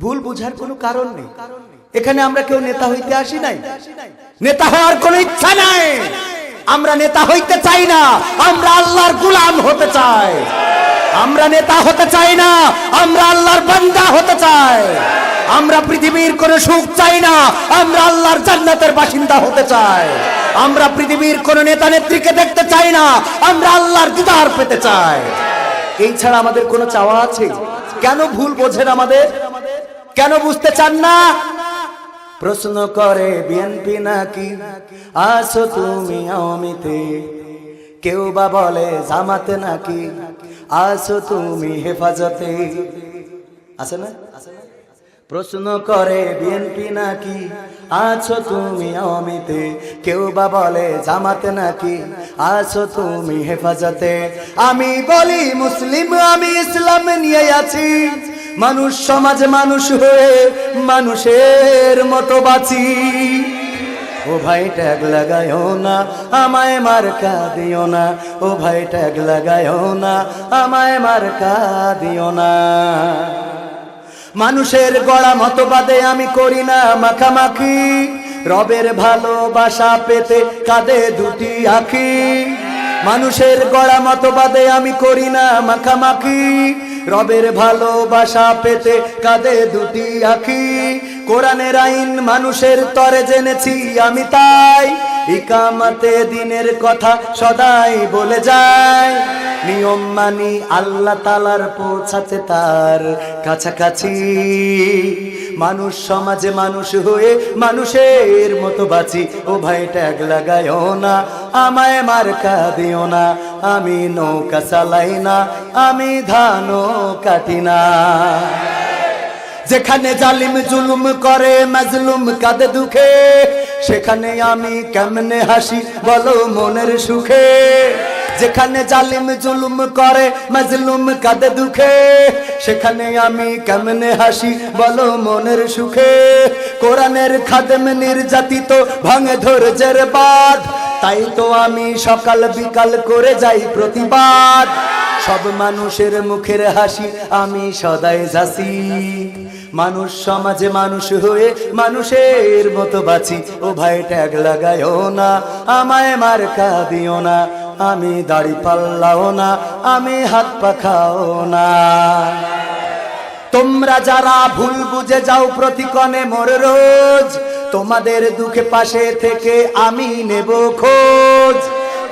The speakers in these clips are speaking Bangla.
ভুল বুঝার কোনো কারণ নেই। এখানে আমরা কেউ নেতা হইতে আসি নাই। নেতা হওয়ার কোনো ইচ্ছা নাই। আমরা নেতা হইতে চাই না। আমরা আল্লাহর গুলাম হতে চাই। আমরা নেতা হতে চাই না। আমরা আল্লাহর বান্দা হতে চাই। আমরা পৃথিবীর কোনো সুখ চাই না। আমরা আল্লাহর জান্নাতের বাসিন্দা হতে চাই। আমরা পৃথিবীর কোন নেতা নেত্রীকে দেখতে চাই না। আমরা আল্লাহর দিদার পেতে চাই। এই ছাড়া আমাদের কোনো চাওয়া আছে? কেন ভুল বোঝেন আমাদের? কেন বুঝতে চান না? প্রশ্ন করে বিএনপি নাকি? আসো তুমি আওয়ামীতে কেউ বা বলে জামাতে নাকি? আসো তুমি হেফাজতে। আছে না? প্রশ্ন করে বিএনপি নাকি? আছো তুমি আওয়ামীতে কেউ বা বলে জামাতে নাকি? আছো তুমি হেফাজতে। আমি বলি মুসলিম, আমি ইসলাম নিয়ে আছি। মানুষ সমাজ মানুষ হয়ে মানুষের মতো বাঁচি। ও ভাই ট্যাগ লাগায়ও না, আমায় মার্কা দিও না। ও ভাই ট্যাগ লাগায়ও না, আমায় মার্কা দিও না। মানুষের গড়া মতবাদে আমি করি না মাখামাখি। রবের ভালোবাসা পেতে কাঁদে দুটি আখি। মানুষের গড়া মতবাদে আমি করি না মাখামাখি। রবের ভালোবাসা পেতে কাঁদে দুটি আখি। কোরআনের আইন মানুষের তরে জেনেছি আমি তাই। ইকামাতে দিনের কথা সদাই বলে যায় নিয়ম মানি আল্লাহ তালার পৌঁছাতে তার কাছাকাছি। মানুষ সমাজে মানুষ হয়ে মানুষের মতো বাঁচি। ও ভাই, ট্যাগ লাগায়ও না, আমায় মার্কা দিও না। আমি নৌকা চালাই না, আমি ধানও কাটি না। যেখানে জালিম জুলুম করে, মাজলুম কাঁদে দুঃখে। সেখানে আমি কেমনে হাসি, বলো মনের সুখে। যেখানে জালিম জুলুম করে, মাজলুম কাঁদে দুঃখে। সেখানে আমি কেমনে হাসি, বলো মনের সুখে। কোরআনের খাদেম নির্যাতিত, ভাঙে ধৈর্যের বাদ তাই তো আমি সকাল বিকাল করে যাই প্রতিবাদ। সব মানুষের মুখের হাসি আমি সদাই যাসি মানুষ সমাজে মানুষ হয়ে মানুষের মতো বাঁচি। ও ভাই, ট্যাগ লাগায়ও না, আমায় মার্কা দিও না। আমি দাড়ি পাল্লাও না, আমি হাত পাখাও না। তোমরা যারা ভুল বুঝে যাও প্রতিকণে মোর রোজ, তোমাদের দুঃখে পাশে থেকে আমি নেব খোঁজ।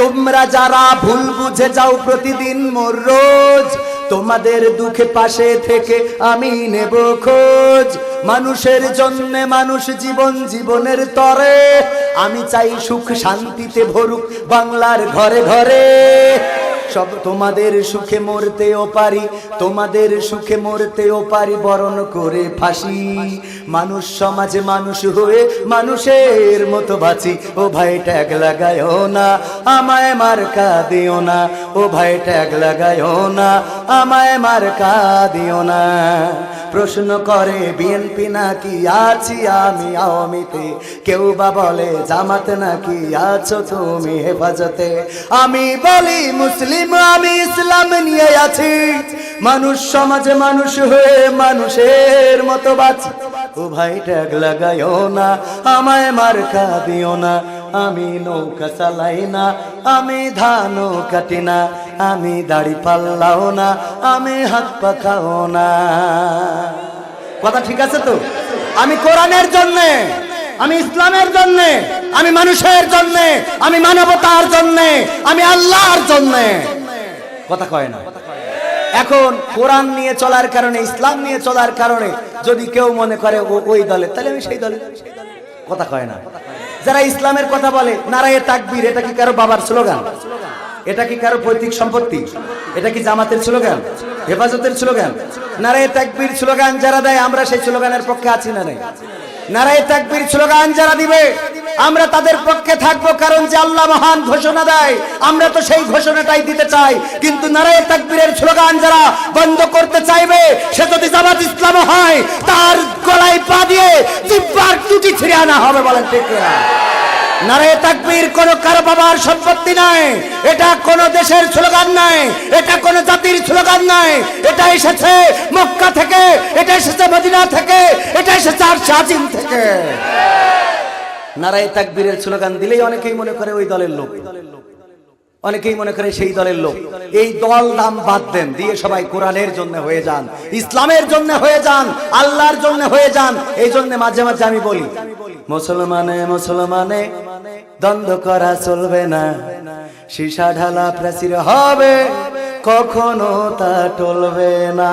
তোমরা যারা ভুল বুঝে যাও প্রতিদিন মোর রোজ তোমাদের দুঃখে পাশে থেকে আমি নেব খোঁজ। মানুষের জন্য মানুষ জীবন জীবনের তরে। আমি চাই সুখ শান্তিতে ভরুক বাংলার ঘরে ঘরে। সব তোমাদের সুখে মরতেও পারি, তোমাদের সুখে মরতেও পারি, বরণ করে ফাঁসি। মানুষ সমাজে মানুষ হয়ে মানুষের মতো বাঁচি, ও ভাই ট্যাগ লাগায়ও না, আমায় মার্কা দিও না, ও ভাই ট্যাগ লাগায়ও না, আমায় মার্কা দিও না। প্রশ্ন করে, বিএনপি নাকি আছি আমি আওয়ামীতে? কেউ বা বলে, জামাতে নাকি আছো তুমি হেফাজতে? আমি বলি, মুসলিম আমি ইসলাম নিয়ে আছি। মানুষ সমাজে মানুষ হয়ে মানুষের মতো বাঁচি ও ভাই ট্যাগ লাগাইও না, আমায় মার্কা দিও না। আমি নৌকা চালাই না, আমি ধানও কাটি না। আমি দাড়ি পাল্লাও না, আমি হাত পাখাও না। কথা ঠিক আছে তো? আমি কোরআনের জন্যে, আমি ইসলামের জন্যে, আমি মানুষের জন্য, আমি মানবতার জন্য, আমি আল্লাহর জন্য। কথা কয় না। এখন কোরআন নিয়ে চলার কারণে, ইসলাম নিয়ে চলার কারণে যদি কেউ মনে করে ওই দলে, তাহলে আমি সেই দলে। কথা কয় না। যারা ইসলামের কথা বলে, নারায়ে তাকবীর, এটা কি কারও বাবার স্লোগান? এটা কি কারও পৈতৃক সম্পত্তি? এটা কি জামাতের স্লোগান? হেফাজতের স্লোগান? নারায়ে তাকবীর স্লোগান যারা দেয়, আমরা সেই স্লোগানের পক্ষে আছি না নারায়ে তাকবীর স্লোগান যারা দিবে আমরা তাদের পক্ষে থাকব কারণ যে আল্লাহ মহান ঘোষণা দেয়, আমরা তো সেই ঘোষণাটাই দিতে চাই কিন্তু নারায়ে তাকবীরের স্লোগান যারা বন্ধ করতে চাইবে, সে যদি জামাত ইসলাম হয়, তার গলায় পা দিয়ে জিব্বার টুটি ছিঁড়ে আনা হবে বলেন ঠিক? নারে তাকবীর কোন কারও বাবার সম্পত্তি নাই, এটা কোন দেশের স্লোগান নাই, এটা কোন জাতির স্লোগান নাই, এটা এসেছে মক্কা থেকে, এটা এসেছে মদিনা থেকে, এটা এসেছে আর চাচিন থেকে নারায় তাকবীরের স্লোগান দিলেই অনেকেই মনে করে ওই দলের লোক। অনেকেই মনে করে সেই দলের লোক। এই দল নাম বাদ দেন, দিয়ে সবাই কোরআনের জন্য হয়ে যান, ইসলামের জন্য হয়ে যান, আল্লাহর জন্য হয়ে যান। এই জন্য মাঝে মাঝে আমি বলি, মুসলমানে মুসলমানে, দ্বন্দ্ব করা চলবে না। সীসা ঢালা প্রাচীর হবে, কখনো তা টলবে না।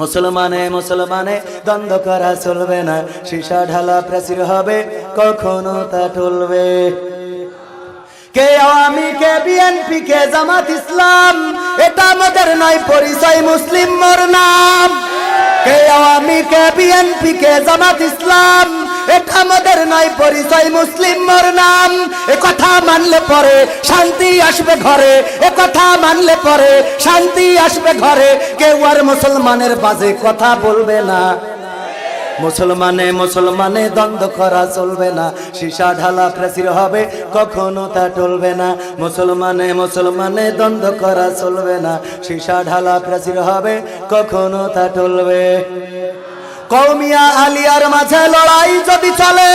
মুসলমানে মুসলমানে দ্বন্দ্ব করা চলবে না। সীসা ঢালা প্রাচীর হবে, কখনো তা টলবে। কে আওয়ামী কে বিএনপি কে জামাত ইসলাম, এটা আমাদের নয়, পরিচয় মুসলিম মোর নাম। কে আওয়ামী কে বিএনপি কে জামাত ইসলাম এটা আমাদের নয়, পরিচয় মুসলিম মোর নাম। এ কথা মানলে পরে শান্তি আসবে ঘরে। এ কথা মানলে পরে শান্তি আসবে ঘরে। কেউ আর মুসলমানের বাজে কথা বলবে না। মুসলমানে মুসলমানে দ্বন্দ্ব করা চলবে না। সীসা ঢালা প্রাচীর হবে, কখনো তা টলবে না। মুসলমানে মুসলমানে দ্বন্দ্ব করা চলবে না। সীসা ঢালা প্রাচীর হবে, কখনো তা টলবে। কৌমিয়া আলিয়ার মাঝে লড়াই যদি চলে,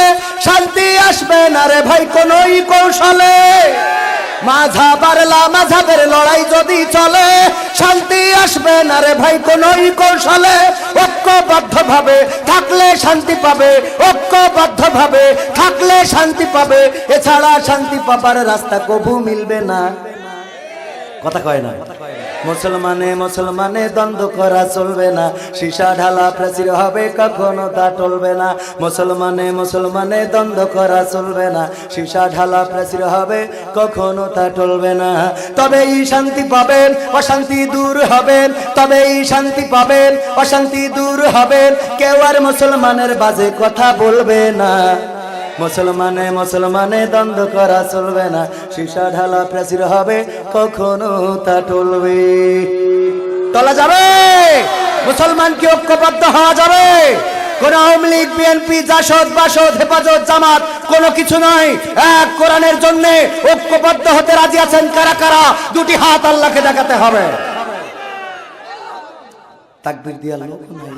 শান্তি আসবে না রে ভাই কোনই কৌশলে। মাঝা বারলা মাঝাবের লড়াই যদি চলে, শান্তি আসবে না রে ভাই কোনই কৌশলে। ঐক্যবদ্ধ ভাবে থাকলে শান্তি পাবে ঐক্যবদ্ধ ভাবে থাকলে শান্তি পাবে। এছাড়া শান্তি পাবার রাস্তা কবু মিলবে না। কথা কয় না। মুসলমানে মুসলমানে দ্বন্দ্ব করা চলবে না। সীসা ঢালা প্রাচীর হবে, কখনো তা টলবে না। মুসলমানে মুসলমানে দ্বন্দ্ব করা চলবে না। সীসা ঢালা প্রাচীর হবে, কখনো তা টলবে না। তবেই শান্তি পাবেন, অশান্তি দূর হবে তবেই শান্তি পাবেন, অশান্তি দূর হবে কেউ আর মুসলমানের বাজে কথা বলবে না। মুসলমানে মুসলমানে দ্বন্দ্ব করা চলবে না। সীসা ঢালা প্রাচীর হবে, কখনো তা টলবে। টলা যাবে! মুসলমান কি ঐক্যবদ্ধ হওয়া যাবে। কোন আওয়ামী লীগ বিএনপি জাসদ, বাসদ, হেফাজত, জামাত, কোনো কিছু নয়। এক কোরআনের জন্য ঐক্যবদ্ধ হতে রাজি আছেন কারা কারা? দুটি হাত আল্লাহকে দেখাতে হবে। তাকবির দিয়া লোক নাই।